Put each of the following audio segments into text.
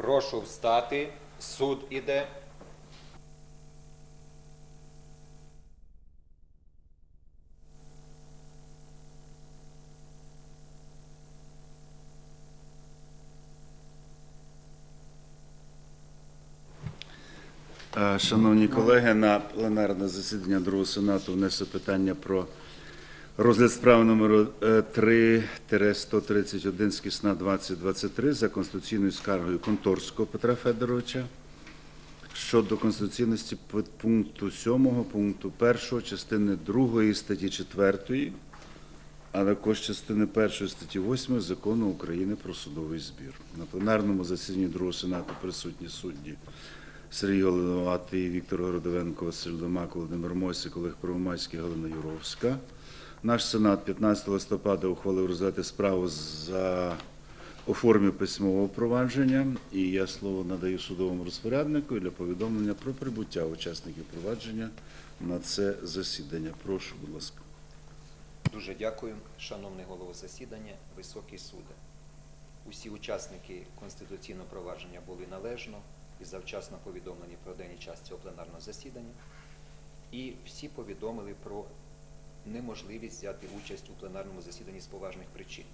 Прошу встати. Суд іде. Е, Шановні колеги, на пленарне засідання Другого Сенату внесу питання про розгляд справи номер 3-131 з кисна 2023 за конституційною скаргою Конторського Петра Федоровича щодо конституційності пункту 7, пункту 1, частини 2 статті 4, а також частини 1 статті 8 Закону України про судовий збір. На пленарному засіданні Другого Сенату присутні судді Сергій Головатий, Віктор Городовенко, Василь Домак, Володимир Мойсик, Олег Первомайський, Галина Юровська. Наш Сенат 15 листопада ухвалив розглядати справу за у письмового провадження, і я слово надаю судовому розпоряднику для повідомлення про прибуття учасників провадження на це засідання. Прошу, будь ласка. Дуже дякую, шановний голово засідання, високий суде. Усі учасники конституційного провадження були належно і завчасно повідомлені про день і час цього пленарного засідання. І всі повідомили про неможливість взяти участь у пленарному засіданні з поважних причин.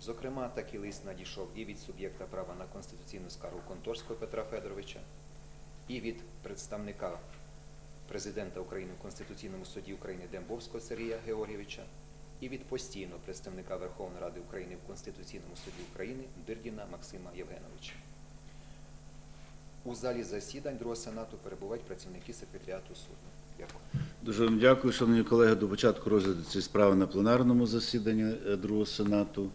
Зокрема, такий лист надійшов і від суб'єкта права на конституційну скаргу Конторського Петра Федоровича, і від представника президента України в Конституційному суді України Дембовського Сергія Георгійовича і від постійного представника Верховної Ради України в Конституційному суді України Дирдіна Максима Євгеновича. У залі засідань Другого Сенату перебувають працівники секретаріату суду. Дякую. Дуже вам дякую, шановні колеги. До початку розгляду цієї справи на пленарному засіданні е, Другого Сенату.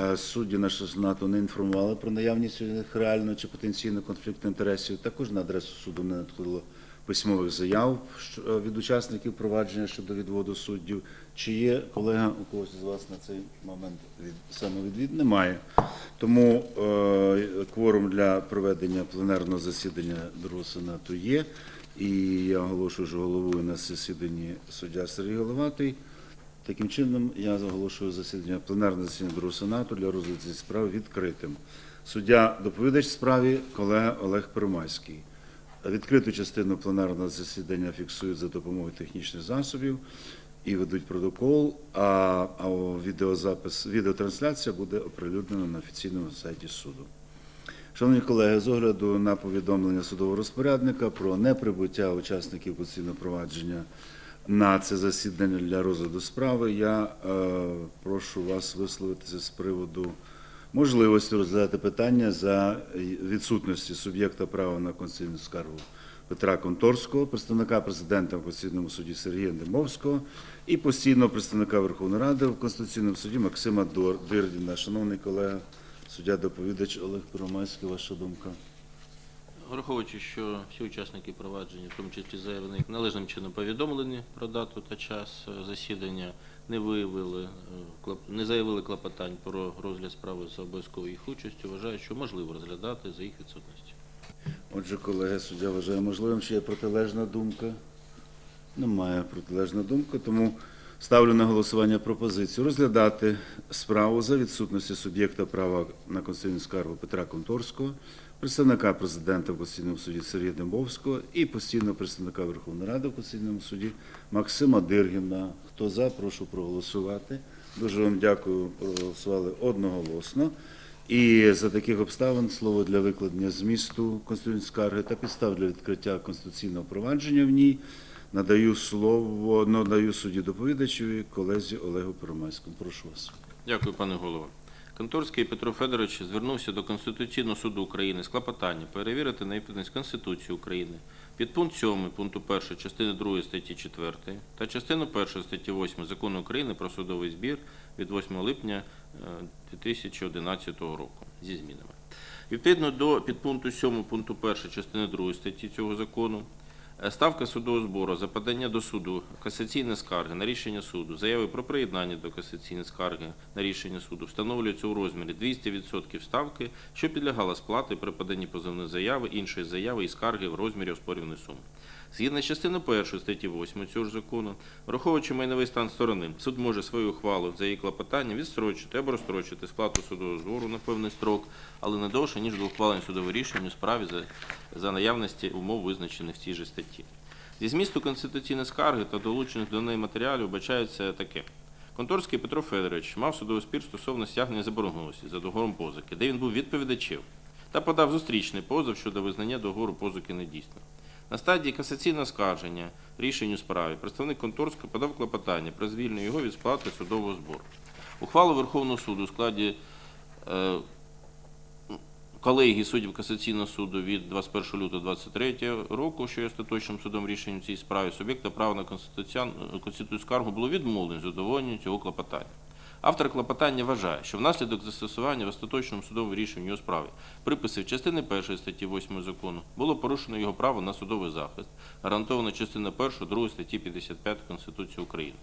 е, Судді нашого Сенату не інформували про наявність реального чи потенційного конфлікту інтересів. Також на адресу суду не надходило письмових заяв е, від учасників провадження щодо відводу суддів. Чи є колега у когось з вас на цей момент від самовідвід? Немає. Тому кворум для проведення пленарного засідання Другого Сенату є. І я оголошую, що головою на засіданні суддя Сергій Головатий. Таким чином, я оголошую засідання пленарне засідання Другого Сенату для розгляду цієї справи відкритим. Суддя доповідач справі колега Олег Первомайський. Відкриту частину пленарного засідання фіксують за допомогою технічних засобів і ведуть протокол, а відеозапис, відеотрансляція буде оприлюднена на офіційному сайті суду. Шановні колеги, з огляду на повідомлення судового розпорядника про неприбуття учасників конституційного провадження на це засідання для розгляду справи, я е, прошу вас висловитися з приводу можливості розглядати питання за відсутності суб'єкта права на конституційну скаргу Петра Конторського, представника президента в Конституційному суді Сергія Демовського і постійного представника Верховної Ради в Конституційному суді Максима Дирдіна. Шановний колега, суддя доповідач Олег Первомайський, ваша думка. Враховуючи, що всі учасники провадження, в тому числі заявник, належним чином повідомлені про дату та час е, засідання, не виявили е, не заявили клопотань про розгляд справи за обов'язковою їх участю, вважаю, що можливо розглядати за їх відсутності. Отже, колеги, суддя вважає можливим, чи є протилежна думка. Немає протилежна думка, тому ставлю на голосування пропозицію розглядати справу за відсутності суб'єкта права на конституційну скаргу Петра Конторського, представника президента в Конституційному суді Сергія Дембовського і постійного представника Верховної Ради в Конституційному суді Максима Диргіна. Хто за, прошу проголосувати. Дуже вам дякую, проголосували одноголосно. І за таких обставин слово для викладення змісту конституційної скарги та підстав для відкриття конституційного провадження в ній надаю слово, надаю судді доповідачеві колезі Олегу Первомайському. Прошу вас. Дякую, пане голово. Конторський Петро Федорович звернувся до Конституційного суду України з клопотанням перевірити необхідність Конституції України під пункт 7 пункту 1 частини 2 статті 4 та частину 1 статті 8 Закону України про судовий збір від 8 липня е, 2011 року зі змінами. Відповідно до підпункту 7 пункту 1 частини 2 статті цього закону Е, Ставка судового збору за подання до суду касаційної скарги на рішення суду, заяви про приєднання до касаційної скарги на рішення суду встановлюється у розмірі 200% ставки, що підлягала сплати при поданні позовної заяви, іншої заяви і скарги в розмірі оспорюваної суми. Згідно з частиною 1 статті 8 цього ж закону, враховуючи майновий стан сторони, суд може свою ухвалу за її клопотанням відстрочити або розстрочити сплату судового збору на певний строк, але не довше, ніж до ухвалення судового рішення у справі за, за наявності умов, визначених в цій же статті. Зі змісту конституційної скарги та долучених до неї матеріалів вбачається таке. Конторський Петро Федорович мав судовий спір стосовно стягнення заборгованості за договором позики, де він був відповідачем, та подав зустрічний позов щодо визнання договору позики недійсним. На стадії касаційного скарження рішень у справі представник Конторського подав клопотання про звільнення його від сплати судового збору. Ухвалу Верховного суду у складі е, колегії суддів Касаційного суду від 21 лютого 2023 року, що є остаточним судом рішенням цій справі, суб'єкта права на конституційну скаргу було відмовлено з задоволенням цього клопотання. Автор клопотання вважає, що внаслідок застосування в остаточному судовому рішенні у справі приписів частини 1 статті 8 закону було порушено його право на судовий захист, гарантовано частина 1, 2 статті 55 Конституції України.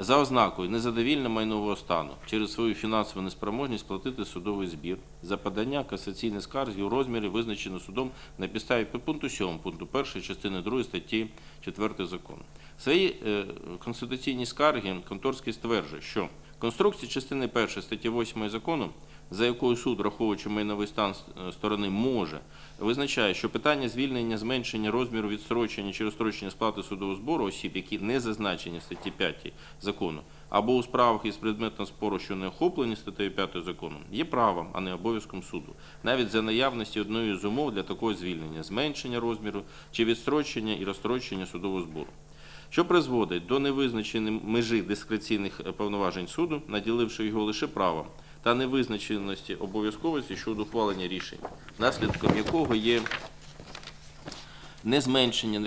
За ознакою незадовільне майнового стану через свою фінансову неспроможність платити судовий збір за подання касаційної скарги у розмірі, визначено судом на підставі пункту 7 пункту 1 частини 2 статті 4 закону. Свої конституційні е, конституційній скаргі Конторський стверджує, що конструкція частини 1 статті 8 закону, за якою суд, враховуючи майновий стан е, сторони, може визначає, що питання звільнення зменшення розміру відстрочення чи розстрочення сплати судового збору осіб, які не зазначені статті 5 закону, або у справах із предметом спору, що не охоплені статтею 5 закону, є правом, а не обов'язком суду, навіть за наявності одної з умов для такого звільнення, зменшення розміру чи відстрочення і розстрочення судового збору. Що призводить до невизначеної межі дискреційних е, повноважень суду, наділивши його лише правом, та невизначеності обов'язковості щодо ухвалення рішень, наслідком якого є не зменшення,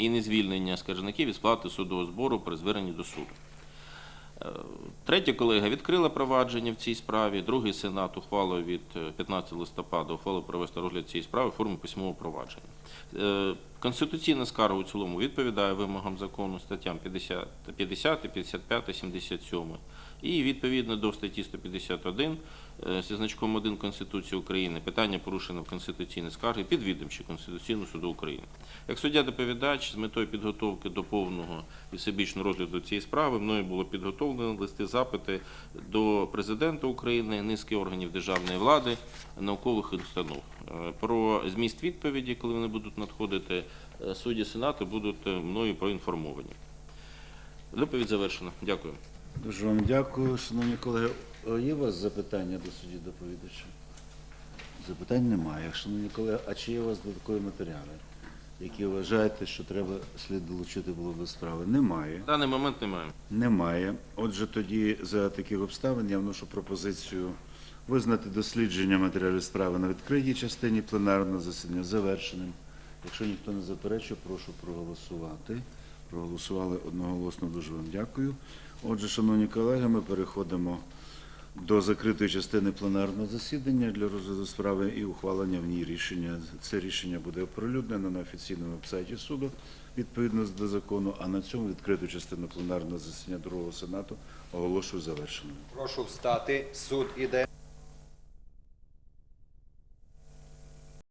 і не звільнення скаржників від сплати судового збору при зверненні до суду. Е, Третя колега відкрила провадження в цій справі. Другий сенат ухвалив від е, 15 листопада ухвалив провести розгляд цієї справи в письмового провадження. Е, Конституційна скарга у цілому відповідає вимогам закону статтям 50, 50 55, 77. І відповідно до статті 151 е, зі значком 1 Конституції України питання порушено в конституційній скаргі підвідомчі Конституційного суду України. Як суддя доповідач з метою підготовки до повного і всебічного розгляду цієї справи мною було підготовлено листи запити до президента України, низки органів державної влади, наукових установ. Е, Про зміст відповіді, коли вони будуть надходити, е, судді Сенату будуть мною проінформовані. Доповідь завершена. Дякую. Дуже вам дякую, шановні колеги. Е, Є у вас запитання до судді доповідача? Запитань немає. Шановні колеги, а чи є у вас додаткові матеріали, які вважаєте, що треба слід долучити було до справи? Немає. В даний момент немає. Немає. Отже, тоді за таких обставин я вношу пропозицію визнати дослідження матеріалів справи на відкритій частині пленарного засідання завершеним. Якщо ніхто не заперечує, прошу проголосувати. Проголосували одноголосно. Дуже вам дякую. Отже, шановні колеги, ми переходимо до закритої частини пленарного засідання для розгляду справи і ухвалення в ній рішення. Це рішення буде оприлюднено на офіційному вебсайті суду відповідно до закону. А на цьому відкриту частину пленарного засідання другого сенату оголошую завершеною. Прошу встати. Суд іде.